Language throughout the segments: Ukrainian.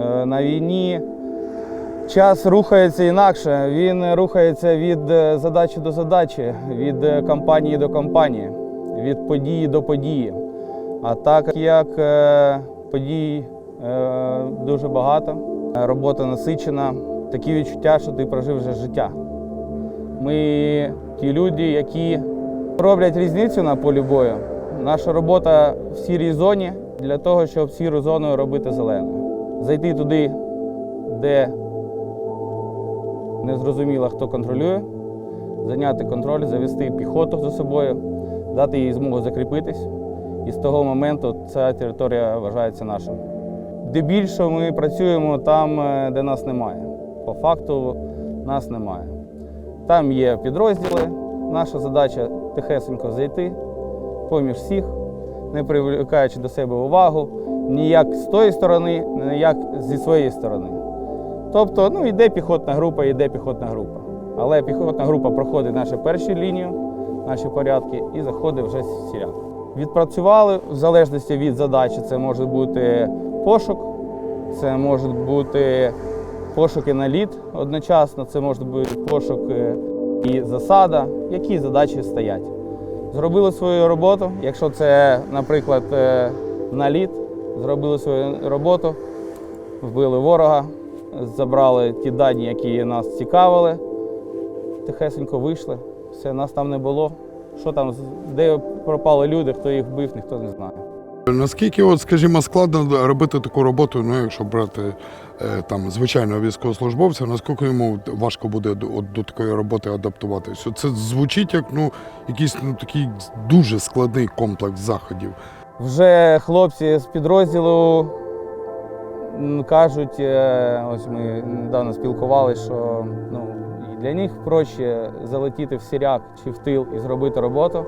Е, На війні час рухається інакше. Він рухається від е, задачі до задачі, від е, кампанії до кампанії, від події до події. А так як подій дуже багато, робота насичена, такі відчуття, що ти прожив вже життя. Ми ті люди, які роблять різницю на полі бою. Наша робота в сірій зоні для того, щоб сіру зону робити зеленою. Зайти туди, де не зрозуміло, хто контролює, зайняти контроль, завести піхоту за собою, дати їй змогу закріпитись. І з того моменту ця територія вважається нашою. Де більше ми працюємо там, е, де нас немає. По факту нас немає. Там є підрозділи. Наша задача тихесенько зайти поміж всіх, не привлекаючи до себе увагу ніяк з тої сторони, ніяк зі своєї сторони. Тобто, ну, йде піхотна група, йде піхотна група. Але піхотна група проходить наші перші лінію, наші порядки і заходить вже сіряк. Відпрацювали в залежності від задачі. Це може бути пошук, це може бути пошук і наліт одночасно, це може бути пошук е, і засада, які задачі стоять. Зробили свою роботу. Якщо це, наприклад, е, наліт, зробили свою роботу, вбили ворога, забрали ті дані, які нас цікавили, тихесенько вийшли. Все, нас там не було. Що там, де пропали люди, хто їх вбив, ніхто не знає. Наскільки, от, скажімо, складно робити таку роботу, ну якщо брати е, там звичайного військовослужбовця, наскільки йому важко буде от, до такої роботи адаптуватися? Це звучить як ну, якийсь ну, такий дуже складний комплекс заходів. Вже хлопці з підрозділу кажуть, е, ось ми недавно спілкувалися, що ну, для них проще залетіти в сіряк чи в тил і зробити роботу,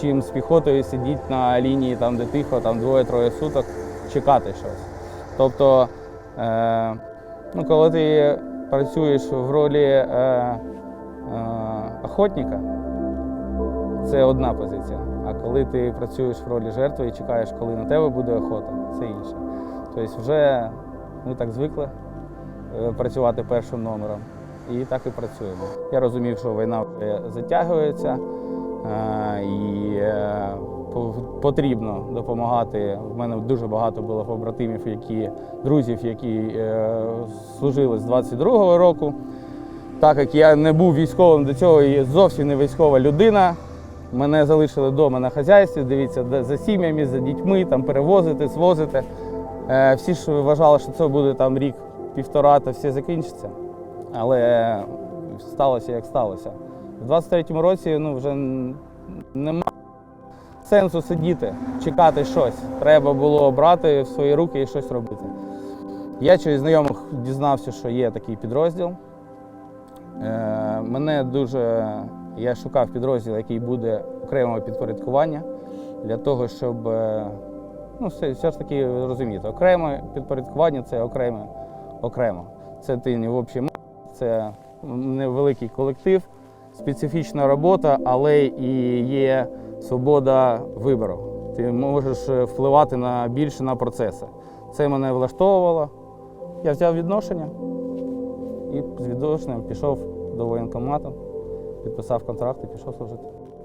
чим з піхотою сидіти на лінії, там, де тихо, там двоє-троє суток, чекати щось. Тобто, е, ну, коли ти працюєш в ролі е, е, охотника, це одна позиція. А коли ти працюєш в ролі жертви і чекаєш, коли на тебе буде охота, це інше. Тобто вже ми так звикли е, працювати першим номером. І так і працюємо. Я розумів, що війна вже затягується е, і е, потрібно допомагати. У мене дуже багато було побратимів, які, друзів, які служили з 22-го року. Так як я не був військовим до цього і зовсім не військова людина, мене залишили вдома на хазяйстві, дивіться, за сім'ями, за дітьми, там перевозити, звозити. Е, всі ж вважали, що це буде там рік-півтора, та все закінчиться. Але сталося як сталося. У 23-му році ну, вже н- нема сенсу сидіти, чекати щось. Треба було брати в свої руки і щось робити. Я через знайомих дізнався, що є такий підрозділ. Е, Мене дуже. Я шукав підрозділ, який буде окремого підпорядкування для того, щоб е, ну, все, все ж таки розуміти, окреме підпорядкування це окреме, окремо. Це ти не в общій це невеликий колектив, специфічна робота, але і є свобода вибору. Ти можеш впливати на більше на процеси. Це мене влаштовувало. Я взяв відношення і з відношенням пішов до воєнкомату, підписав контракт і пішов служити.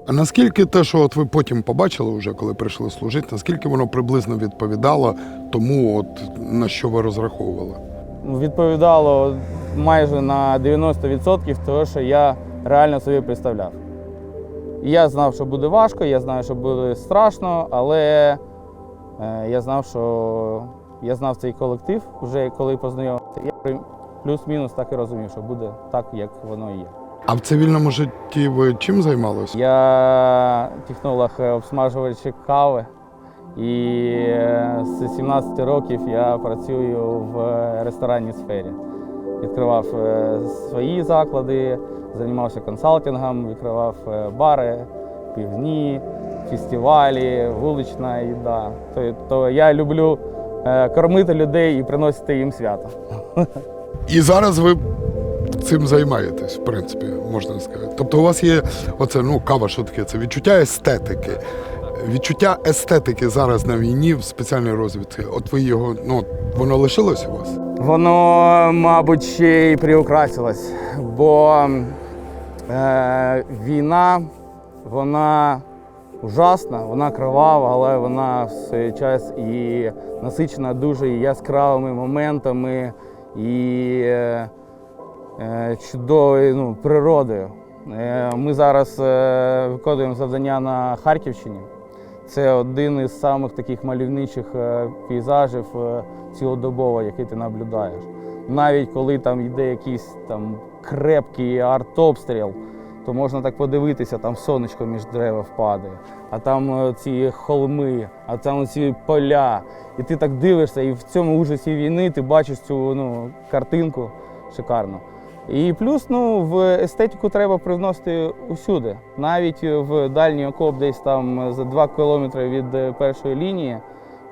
А наскільки те, що от ви потім побачили, вже коли прийшли служити, наскільки воно приблизно відповідало тому, от, на що ви розраховували? відповідало майже на 90% того, що я реально собі представляв. Я знав, що буде важко, я знаю, що буде страшно, але е, я знав, що я знав цей колектив вже коли познайомився. Я плюс-мінус так і розумів, що буде так, як воно і є. А в цивільному житті ви чим займалися? Я технолог е, обсмажувальщик кави. І е, з 17 років я працюю в е, ресторанній сфері. Відкривав свої заклади, займався консалтингом, відкривав бари, півдні, фестивалі, вулична їда. Тобто я люблю кормити людей і приносити їм свято. І зараз ви цим займаєтесь, в принципі, можна сказати. Тобто у вас є оце, ну, кава, що таке? Це відчуття естетики. Відчуття естетики зараз на війні в спеціальній розвідці. От ви його, ну, воно лишилось у вас? Воно, мабуть, ще й приукрасилось, бо е, війна, вона ужасна, вона кривава, але вона в свій час і насичена дуже яскравими моментами і е, чудовою ну, природою. Е, Ми зараз е, виконуємо завдання на Харківщині. Це один із самих таких мальовничих е, пейзажів е, цілодобово, який ти наблюдаєш. Навіть коли там йде якийсь там крепкий артобстріл, то можна так подивитися, там сонечко між дерев падає, а там е, ці холми, а там ці поля. І ти так дивишся, і в цьому ужасі війни ти бачиш цю ну, картинку шикарну. І плюс ну, в естетику треба привносити усюди. Навіть в дальній окоп, десь там за 2 кілометри від першої лінії,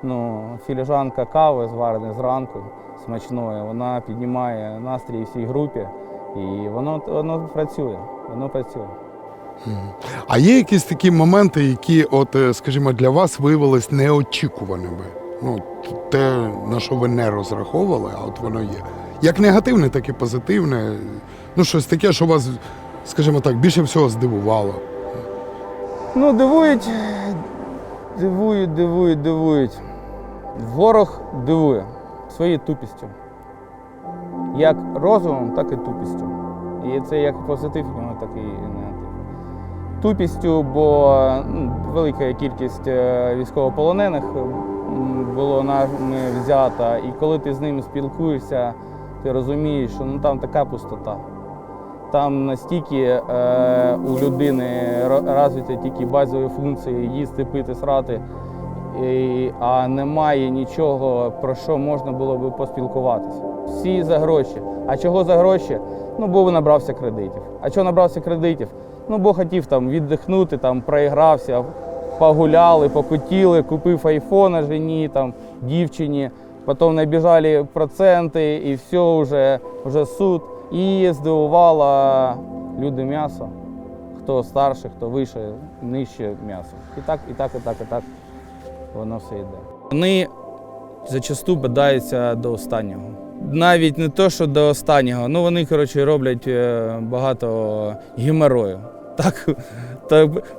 ну, філіжанка кави звареної зранку смачної, вона піднімає настрій всій групі. І воно, воно працює. Воно працює. А є якісь такі моменти, які, от, е, скажімо, для вас виявились неочікуваними? Ну, те, на що ви не розраховували, а от воно є. Як негативне, так і позитивне. Ну, щось таке, що вас, скажімо так, більше всього здивувало. Ну, дивують, дивують, дивують, дивують. Ворог дивує своєю тупістю. Як розумом, так і тупістю. І це як позитив так і негатив. Тупістю, бо ну, велика кількість е, військовополонених було нами взята. І коли ти з ними спілкуєшся, ти розумієш, що ну, там така пустота. Там настільки е, у людини ро- розвиті тільки базові функції їсти, пити, срати, і, а немає нічого, про що можна було би поспілкуватися. Всі за гроші. А чого за гроші? Ну, бо набрався кредитів. А чого набрався кредитів? Ну, бо хотів там віддихнути, там проігрався, погуляли, покутіли, купив айфона жені, там, дівчині, потім набіжали проценти і все, вже, вже суд. І здивувало люди м'ясо, хто старше, хто вище, нижче м'ясо. І так, і так, і так, і так воно все йде. Вони зачасту бадаються до останнього. Навіть не то, що до останнього. Ну вони, коротше, роблять е, багато геморою. Так,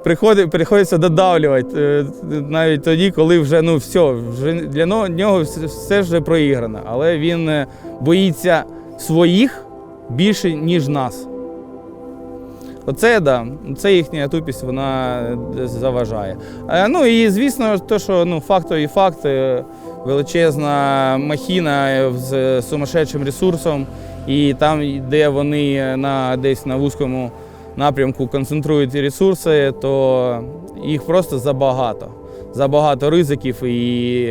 приходить, приходиться додавлювати е, навіть тоді, коли вже ну все, вже для нього все, вже проіграно. Але він е, боїться своїх більше, ніж нас. Оце да, це їхня тупість, вона е, заважає. Ну і звісно, то, що ну, фактові факти, величезна махіна з сумасшедшим ресурсом, і там, де вони на, десь на вузькому напрямку концентрують ресурси, то їх просто забагато. Забагато ризиків і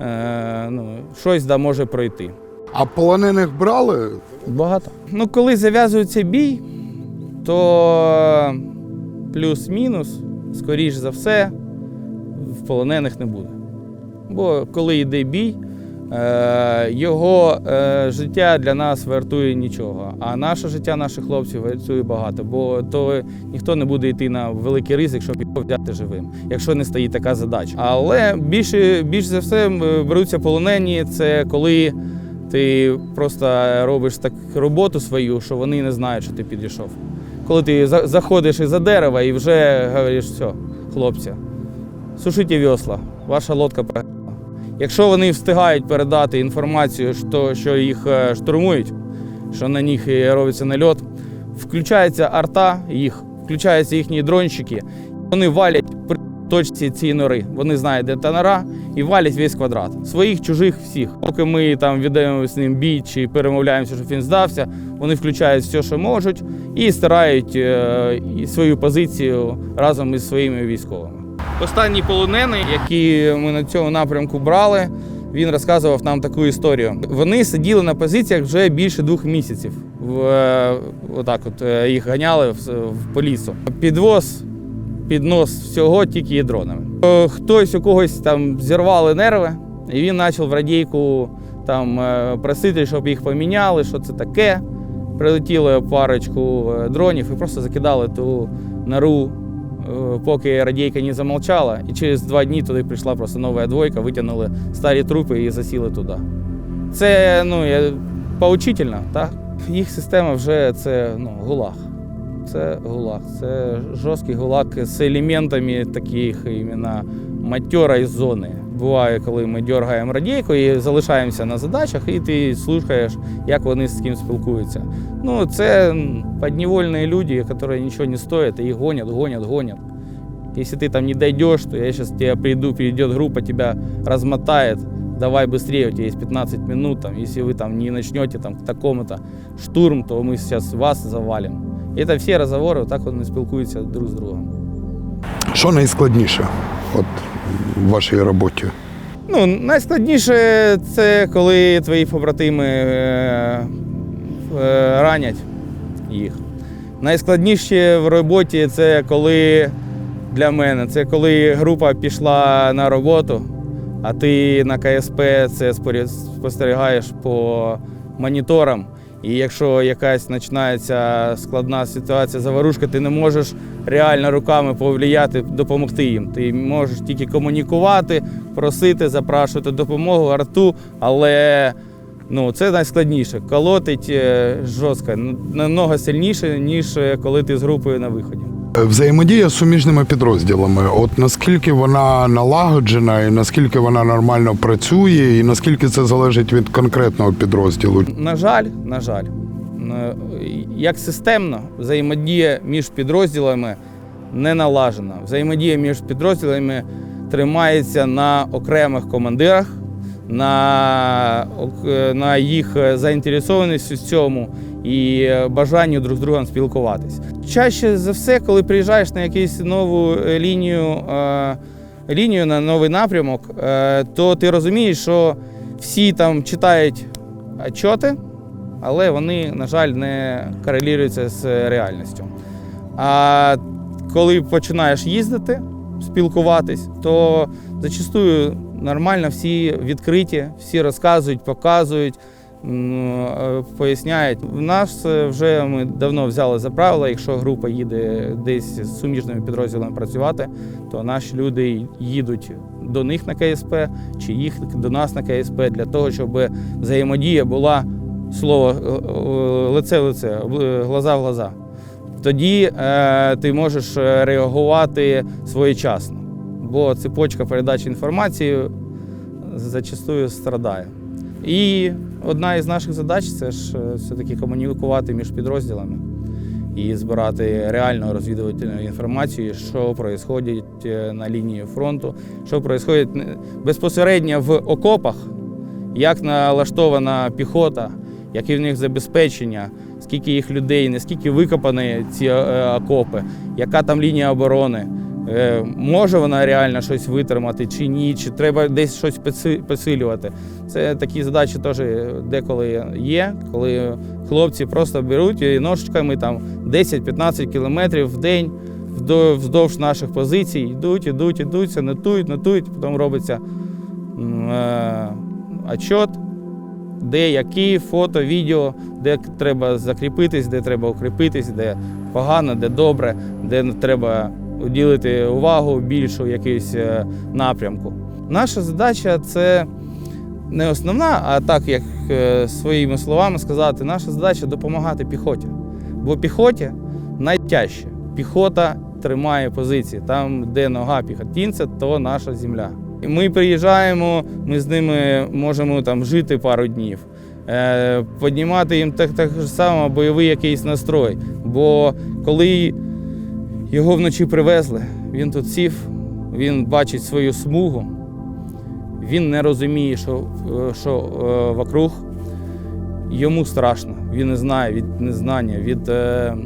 е, ну, щось да може пройти. А полонених брали? Багато. Ну, коли зав'язується бій, то плюс-мінус, скоріш за все, в полонених не буде. Бо коли йде бій, е, його е, життя для нас вартує нічого. А наше життя наших хлопців вартує багато, бо то ніхто не буде йти на великий ризик, щоб його взяти живим, якщо не стоїть така задача. Але більше, більш за все беруться полонені, це коли ти просто робиш так роботу свою, що вони не знають, що ти підійшов. Коли ти заходиш із-за дерева і вже говориш, все, хлопці, сушите весла, ваша лодка. Якщо вони встигають передати інформацію, що, їх е, штурмують, що на них е, робиться нальот, включається арта їх, включаються їхні дронщики, вони валять при точці цієї нори. Вони знають, де та нора, і валять весь квадрат. Своїх, чужих, всіх. Поки ми там ведемо з ним бій чи перемовляємося, щоб він здався, вони включають все, що можуть, і стирають е, свою позицію разом із своїми військовими. Останній полонений, який ми на цьому напрямку брали, він розказував нам таку історію. Вони сиділи на позиціях вже більше двох місяців. В, е, отак от е, їх ганяли в, в по лісу. Підвоз, піднос всього тільки є дронами. Е, Хтось у когось там зірвали нерви, і він почав в радійку там просити, щоб їх поміняли, що це таке. Прилетіли парочку дронів і просто закидали ту нору Е, поки радійка не замолчала, і через два дні туди прийшла просто нова двойка, витягнули старі трупи і засіли туди. Це ну, поучительно, так? Їх система вже це ну, гулаг. Це гулаг. Це жорсткий гулаг з елементами таких іменно матьорої зони Буває, коли ми дергаємо радійку і залишаємося на задачах, і ти слухаєш, як вони з ким спілкуються. Ну, це м, підневольні люди, які нічого не стоять, і їх гонять, гонять, гонять. Если ты там не дойдешь, то я сейчас тебе приду, придет группа, тебя размотает. Давай быстрее, у тебя есть 15 минут. Там, если вы там не начнете там, к такому-то штурм, то мы сейчас вас завалим. І це всі розговори, отак вони спілкуються друг з другом. Що найскладніше От, в вашій роботі? Ну, найскладніше це коли твої побратими е, е, ранять їх. Найскладніше в роботі це коли для мене, це коли група пішла на роботу, а ти на КСП це спостерігаєш по моніторам. І якщо якась починається складна ситуація, заварушка, ти не можеш реально руками повлияти, допомогти їм. Ти можеш тільки комунікувати, просити, запрашувати допомогу, арту, але ну, це найскладніше. Колотить е, жорстко, намного сильніше, ніж е, коли ти з групою на виході. Взаємодія з суміжними підрозділами. От наскільки вона налагоджена, і наскільки вона нормально працює, і наскільки це залежить від конкретного підрозділу. На жаль, на жаль, е, як системно взаємодія між підрозділами не налажена. Взаємодія між підрозділами тримається на окремих командирах, на, на їх заінтересованості в цьому і е, бажанню друг з другом спілкуватись. Чаще за все, коли приїжджаєш на якусь нову е, лінію, е, лінію на новий напрямок, то ти розумієш, що всі там читають отчоти, але вони, на жаль, не корелюються з реальністю. А коли починаєш їздити, спілкуватись, то зачастую нормально всі відкриті, всі розказують, показують, е, поясняють. В нас е, вже ми давно взяли за правило, якщо група їде десь з суміжними підрозділами працювати, то наші люди їдуть до них на КСП чи їх до нас на КСП для того, щоб взаємодія була слово е, лице в лице, глаза в глаза. Тоді е, ти можеш реагувати своєчасно, бо цепочка передачі інформації зачастую страдає. І одна із наших задач це ж е, все-таки комунікувати між підрозділами і збирати реальну розвідувальну інформацію, що відбувається на лінії фронту, що відбувається безпосередньо в окопах, як налаштована піхота, які в них забезпечення, скільки їх людей, наскільки викопані ці е, окопи, яка там лінія оборони. Е, Може вона реально щось витримати чи ні, чи треба десь щось підсилювати. Це такі задачі теж деколи є, коли хлопці просто беруть і ножичками там 10-15 кілометрів в день вздовж наших позицій, йдуть, йдуть, йдуть, нотують, нотують, потім робиться е, отчет, де які фото, відео, де треба закріпитись, де треба укріпитись, де погано, де добре, де треба уділити увагу більшу якийсь е, напрямку. Наша задача це не основна, а так як е, своїми словами сказати, наша задача допомагати піхоті. Бо піхоті найтяжче. Піхота тримає позиції. Там, де нога піхотінця, то наша земля. Ми приїжджаємо, ми з ними можемо там жити пару днів, е, піднімати їм так, так само бойовий якийсь настрой. Бо коли його вночі привезли, він тут сів, він бачить свою смугу, він не розуміє, що, е, що е, вокруг. Йому страшно, він не знає від незнання, від, е,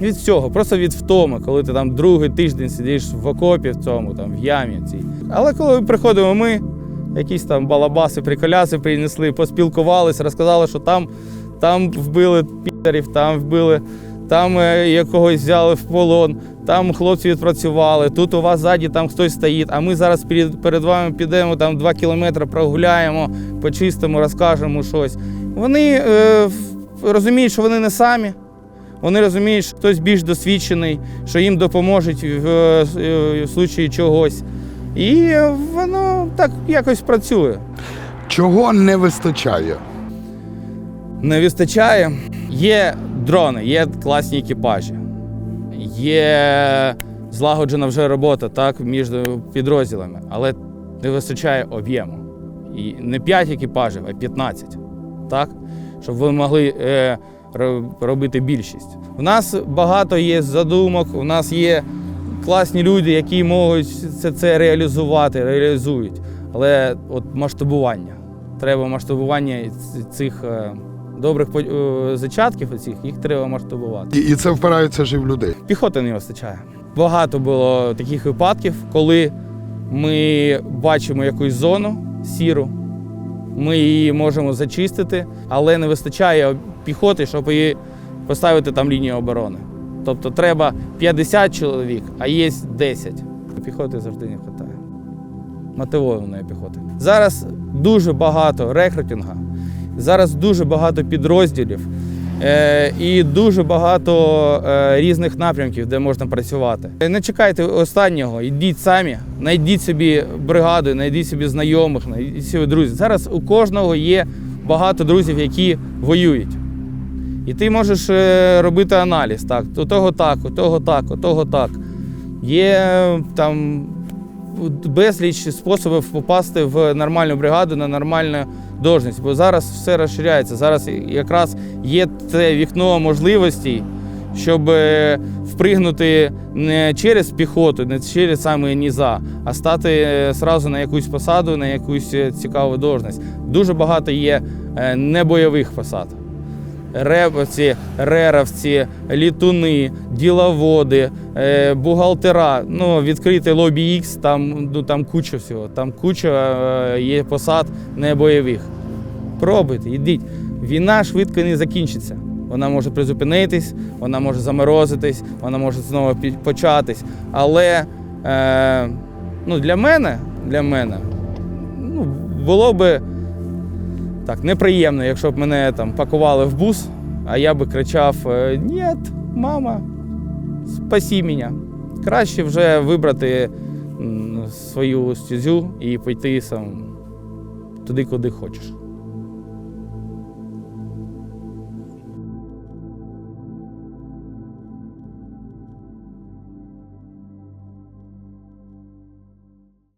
від всього, просто від втоми, коли ти там другий тиждень сидиш в окопі в цьому, там, в ямі цій. Але коли приходимо ми, якісь там балабаси, приколяси принесли, поспілкувалися, розказали, що там, там вбили підарів, там вбили, там е, якогось взяли в полон, там хлопці відпрацювали, тут у вас ззаді там хтось стоїть, а ми зараз перед, перед вами підемо там два кілометри прогуляємо, почистимо, розкажемо щось. Вони е, розуміють, що вони не самі. Вони розуміють, що хтось більш досвідчений, що їм допоможуть в, е, в случаї чогось. І воно так якось працює. Чого не вистачає? Не вистачає. Є дрони, є класні екіпажі, є злагоджена вже робота так, між підрозділами, але не вистачає об'єму. І не 5 екіпажів, а 15. Так? Щоб ви могли е, робити більшість. У нас багато є задумок, у нас є класні люди, які можуть це, це реалізувати, реалізують. Але от масштабування. Треба масштабування цих е, добрих по- е, зачатків, оцих, їх треба масштабувати. І, і це впирається ж і в людей. Піхоти не вистачає. Багато було таких випадків, коли ми бачимо якусь зону сіру, ми її можемо зачистити, але не вистачає піхоти, щоб її поставити там лінію оборони. Тобто треба 50 чоловік, а є 10. Піхоти завжди не вистачає. Мотивованої піхоти. Зараз дуже багато рекрутинга, зараз дуже багато підрозділів. Е, і дуже багато е, різних напрямків, де можна працювати. Не чекайте останнього, йдіть самі, знайдіть собі бригаду, знайдіть собі знайомих, знайдіть собі друзів. Зараз у кожного є багато друзів, які воюють. І ти можеш е, робити аналіз. Так, у того так, у того так, у того так. Є там безліч способів попасти в нормальну бригаду на нормальну должність, бо зараз все розширяється. Зараз якраз є це вікно можливостей, щоб е, впригнути не через піхоту, не через саме ніза, а стати е, сразу на якусь посаду, на якусь е, цікаву должність. Дуже багато є е, небойових посад. Реповці, реровці, літуни, діловоди, е, бухгалтера. Ну, відкрити лобі X, там, ну, там куча всього. Там куча е, є посад небойових. Пробуйте, йдіть. Війна швидко не закінчиться. Вона може призупинитись, вона може заморозитись, вона може знову початись. Але е, ну, для мене, для мене ну, було би так неприємно, якщо б мене там пакували в бус, а я би кричав: е, Ні, мама, спасі мене. Краще вже вибрати свою стезю і пойти сам туди, куди хочеш.